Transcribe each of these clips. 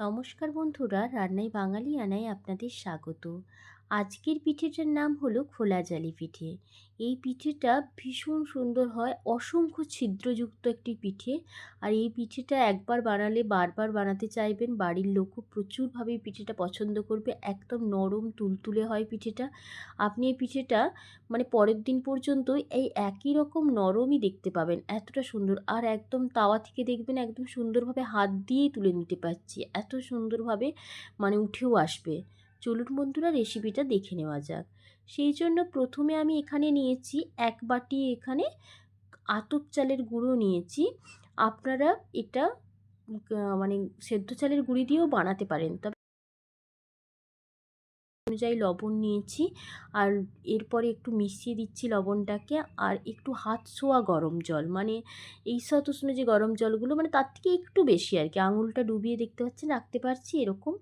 নমস্কার বন্ধুরা রান্নায় বাঙালি আনায় আপনাদের স্বাগত। আজকের পিঠেটার নাম হলো খোলা জালি পিঠে। এই পিঠেটা ভীষণ সুন্দর হয়, অসংখ্য ছিদ্রযুক্ত একটি পিঠে। আর এই পিঠেটা একবার বানালে, বারবার বানাতে চাইবেন, বাড়ির লোকও প্রচুরভাবে পিঠেটা পছন্দ করবে। একদম নরম, তুলতুলে হয় পিঠেটা। আপনি এই পিঠেটা মানে পরের দিন পর্যন্ত এই একই রকম নরমই দেখতে পাবেন, এতটা সুন্দর। আর একদম তাওয়া থেকে দেখবেন একদম সুন্দরভাবে হাত দিয়েই তুলে নিতে পারছি, এত সুন্দরভাবে মানে উঠেও আসবে। চলুন বন্ধুরা রেসিপিটা দেখে নেওয়া যাক। সেই জন্য প্রথমে আমি এখানে নিয়েছি এক বাটি এখানে আতপ চালের গুঁড়ো নিয়েছি। আপনারা এটা মানে সেদ্ধ চালের গুঁড়ি দিয়েও বানাতে পারেন। তবে অনুযায়ী লবণ নিয়েছি আর এরপরে একটু মিশিয়ে দিচ্ছি লবণটাকে আর একটু হাত ছোঁয়া গরম জল। মানে এই শতষ্ণ যে গরম জলগুলো মানে তার থেকে একটু বেশি আর কি। আঙুলটা ডুবিয়ে দেখতে পাচ্ছেন, রাখতে পারছি এরকম।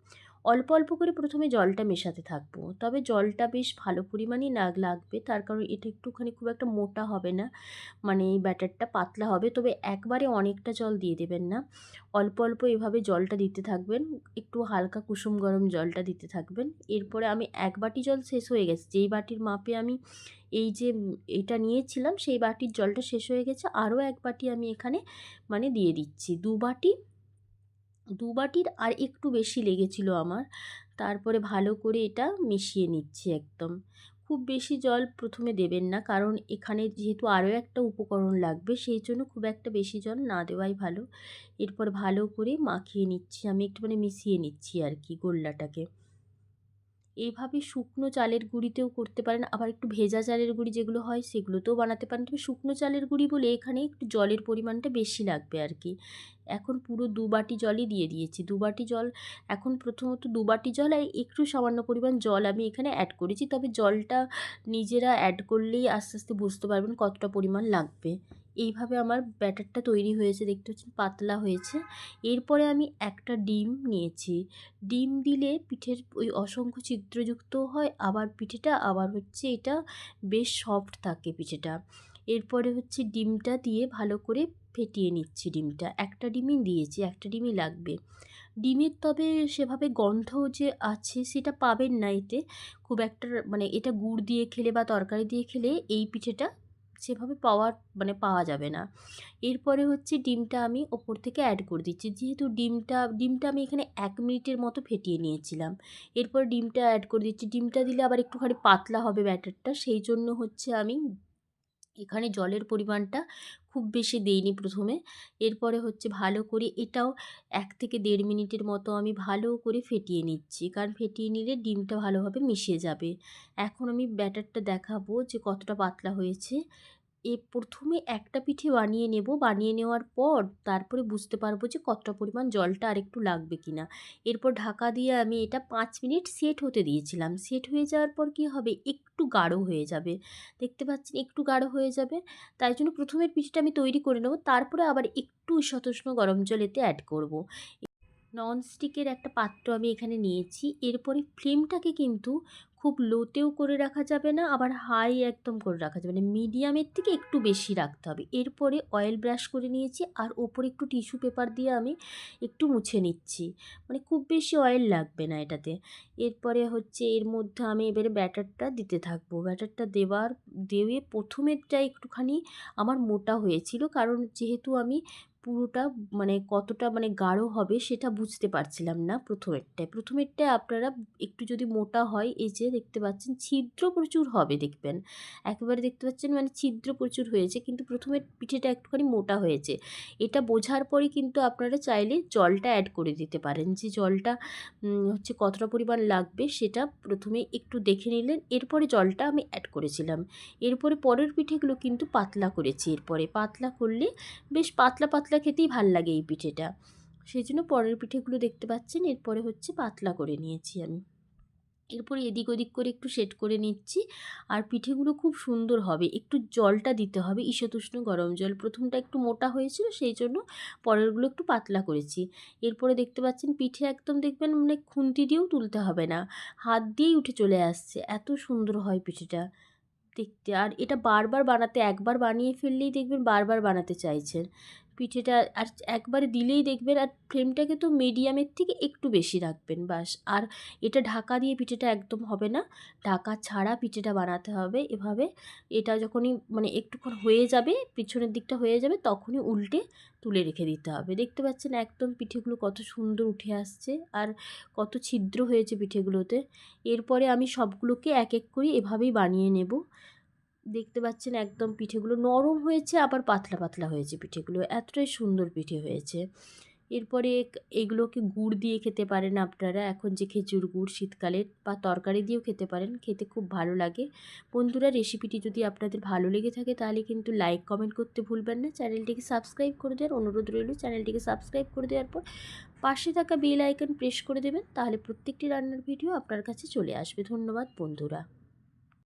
অল্প অল্প করে প্রথমে জলটা মেশাতে থাকব। তবে জলটা বেশ ভালো পরিমাণই লাগ, লাগবে। তার কারণ এটা একটুখানি খুব একটা মোটা হবে না। মানে এই ব্যাটারটা পাতলা হবে। তবে একবারে অনেকটা জল দিয়ে দেবেন না। অল্প অল্প এভাবে জলটা দিতে থাকবেন। একটু হালকা কুসুম গরম জলটা দিতে থাকবেন। এরপরে আমি এক বাটি জল শেষ হয়ে গেছে। যেই বাটির মাপে আমি এই যে এটা নিয়েছিলাম, সেই বাটির জলটা শেষ হয়ে গেছে। আরও এক বাটি আমি এখানে মানে দিয়ে দিচ্ছি। দু বাটি দু বাটির আর একটু বেশি লেগেছিল আমার। তারপরে ভালো করে এটা মিশিয়ে নিচ্ছি একদম। খুব বেশি জল প্রথমে দেবেন না, কারণ এখানে যেহেতু আরও একটা উপকরণ লাগবে, সেই জন্য খুব একটা বেশি জল না দেওয়াই ভালো। এরপর ভালো করে মাখিয়ে নিচ্ছি, আমি একটু মানে মিশিয়ে নিচ্ছি আর কি গোল্লাটাকে। এইভাবে শুকনো চালের গুঁড়িতেও করতে পারেন। আবার একটু ভেজা চালের গুঁড়ি যেগুলো হয়, সেগুলোতেও বানাতে পারেন। তবে শুকনো চালের গুঁড়ি বলে এখানে একটু জলের পরিমাণটা বেশি লাগবে আর কি এখন পুরো দু বাটি জলই দিয়ে দিয়েছি। দু বাটি জল, এখন প্রথমত দু বাটি জল আর একটু সামান্য পরিমাণ জল আমি এখানে অ্যাড করেছি। তবে জলটা নিজেরা অ্যাড করলেই আস্তে আস্তে বুঝতে পারবেন কতটা পরিমাণ লাগবে। এইভাবে আমার ব্যাটারটা তৈরি হয়েছে, দেখতে পাচ্ছেন পাতলা হয়েছে। এরপরে আমি একটা ডিম নিয়েছি। ডিম দিলে পিঠের ওই অসংখ্য ছিদ্রযুক্ত হয়, আবার পিঠেটা, আবার হচ্ছে এটা বেশ সফট থাকে পিঠেটা। এরপরে হচ্ছে ডিমটা দিয়ে ভালো করে ফেটিয়ে নিচ্ছি ডিমটা। একটা ডিমই দিয়েছি, একটা ডিমই লাগবে। ডিমের তবে সেভাবে গন্ধ যে আছে সেটা পাবেন না এতে। খুব একটা মানে এটা গুড় দিয়ে খেলে বা তরকারি দিয়ে খেলে এই পিঠেটা সেভাবে পাওয়ার মানে পাওয়া যাবে না। এরপরে হচ্ছে ডিমটা আমি ওপর থেকে অ্যাড করে দিচ্ছি। যেহেতু ডিমটা ডিমটা আমি এখানে এক মিনিটের মতো ফেটিয়ে নিয়েছিলাম। এরপর ডিমটা অ্যাড করে দিচ্ছি। ডিমটা দিলে আবার একটুখানি পাতলা হবে ব্যাটারটা সেই জন্য হচ্ছে আমি এখানে জলের পরিমাণটা খুব বেশি দেইনি প্রথমে। এরপরে হচ্ছে ভালো করে এটাও এক থেকে দেড় মিনিটের মতো আমি ভালো করে ফেটিয়ে নিচ্ছি। কারণ ফেটিয়ে নিলে ডিমটা ভালোভাবে মিশে যাবে। এখন আমি ব্যাটারটা দেখাবো যে কতটা পাতলা হয়েছে। এ প্রথমে একটা পিঠে বানিয়ে নেব। বানিয়ে নেওয়ার পর তারপরে বুঝতে পারব যে কতটা পরিমাণ জলটা আর একটু লাগবে কি না এরপর ঢাকা দিয়ে আমি এটা পাঁচ মিনিট সেট হতে দিয়েছিলাম। সেট হয়ে যাওয়ার পর কী হবে? একটু গাঢ় হয়ে যাবে। দেখতে পাচ্ছেন একটু গাঢ় হয়ে যাবে। তাই জন্য প্রথমের পিঠেটা আমি তৈরি করে নেব। তারপরে আবার একটু শতষ্ণ গরম জল এতে অ্যাড করব। ননস্টিকের একটা পাত্র আমি এখানে নিয়েছি। এরপরে ফ্লেমটাকে কিন্তু খুব লোতেও করে রাখা যাবে না, আবার হাই একদম করে রাখা যাবে না। মিডিয়ামের থেকে একটু বেশি রাখতে হবে। এরপরে অয়েল ব্রাশ করে নিয়েছি, আর ওপরে একটু টিস্যু পেপার দিয়ে আমি একটু মুছে নিচ্ছি। মানে খুব বেশি অয়েল লাগবে না এটাতে। এরপরে হচ্ছে এর মধ্যে আমি এবারে ব্যাটারটা দিতে থাকব। ব্যাটারটা দেওয়ার, দেওয়ে প্রথমেরটা একটুখানি আমার মোটা হয়েছিল, কারণ যেহেতু আমি পুরোটা মানে কতটা মানে গাঢ় হবে সেটা বুঝতে পারছিলাম না প্রথমেরটায়। প্রথমেরটায় আপনারা একটু যদি মোটা হয়, এই যে দেখতে পাচ্ছেন ছিদ্র প্রচুর হবে দেখবেন। একেবারে দেখতে পাচ্ছেন মানে ছিদ্র প্রচুর হয়েছে, কিন্তু প্রথমের পিঠেটা একটুখানি মোটা হয়েছে। এটা বোঝার পরে কিন্তু আপনারা চাইলে জলটা অ্যাড করে দিতে পারেন। যে জলটা হচ্ছে কতটা পরিমাণ লাগবে সেটা প্রথমে একটু দেখে নিলেন। এরপরে জলটা আমি অ্যাড করেছিলাম। এরপরে পরের পিঠেগুলো কিন্তু পাতলা করেছি। এরপরে পাতলা করলে বেশ পাতলা পাতলা খেতেই ভালো লাগে এই পিঠেটা। সেই জন্য পরের পিঠেগুলো দেখতে পাচ্ছেন, এরপরে হচ্ছে পাতলা করে নিয়েছি আমি। এরপরে এদিক ওদিক করে একটু সেট করে নিচ্ছি আর পিঠেগুলো খুব সুন্দর হবে। একটু জলটা দিতে হবে ঈশতুষ্ণ গরম জল। প্রথমটা একটু মোটা হয়েছিল, সেই জন্য পরেরগুলো একটু পাতলা করেছি। এরপরে দেখতে পাচ্ছেন পিঠে একদম দেখবেন মানে খুন্তি দিয়েও তুলতে হবে না। হাত দিয়েই উঠে চলে আসছে। এত সুন্দর হয় পিঠেটা দেখতে। আর এটা বারবার বানাতে, একবার বানিয়ে ফেললেই দেখবেন বারবার বানাতে চাইছেন। পিঠেটা আর একবারে দিলেই দেখবেন আর ফ্লেমটাকে তো মিডিয়ামের থেকে একটু বেশি রাখবেন বাস আর এটা ঢাকা দিয়ে পিঠেটা একদম হবে না। ঢাকা ছাড়া পিঠেটা বানাতে হবে এভাবে। এটা যখনই মানে একটুক্ষণ হয়ে যাবে, পিছনের দিকটা হয়ে যাবে, তখনই উল্টে তুলে রেখে দিতে হবে। দেখতে পাচ্ছেন একদম পিঠেগুলো কত সুন্দর উঠে আসছে আর কত ছিদ্র হয়েছে পিঠেগুলোতে। এরপরে আমি সবগুলোকে এক এক করে এভাবেই বানিয়ে নেব। দেখতে পাচ্ছেন একদম পিঠেগুলো নরম হয়েছে, আবার পাতলা পাতলা হয়েছে পিঠেগুলো। এতটাই সুন্দর পিঠে হয়েছে। এরপরে এগুলোকে গুড় দিয়ে খেতে পারেন আপনারা। এখন যে খেজুর গুড় শীতকালের বা তরকারি দিয়েও খেতে পারেন, খেতে খুব ভালো লাগে। বন্ধুরা, রেসিপিটি যদি আপনাদের ভালো লেগে থাকে, তাহলে কিন্তু লাইক, কমেন্ট করতে ভুলবেন না। চ্যানেলটিকে সাবস্ক্রাইব করে দেওয়ার অনুরোধ রইল। চ্যানেলটিকে সাবস্ক্রাইব করে দেওয়ার পর পাশে থাকা বেল আইকন প্রেস করে দেবেন, তাহলে প্রত্যেকটি রান্নার ভিডিও আপনার কাছে চলে আসবে। ধন্যবাদ, বন্ধুরা।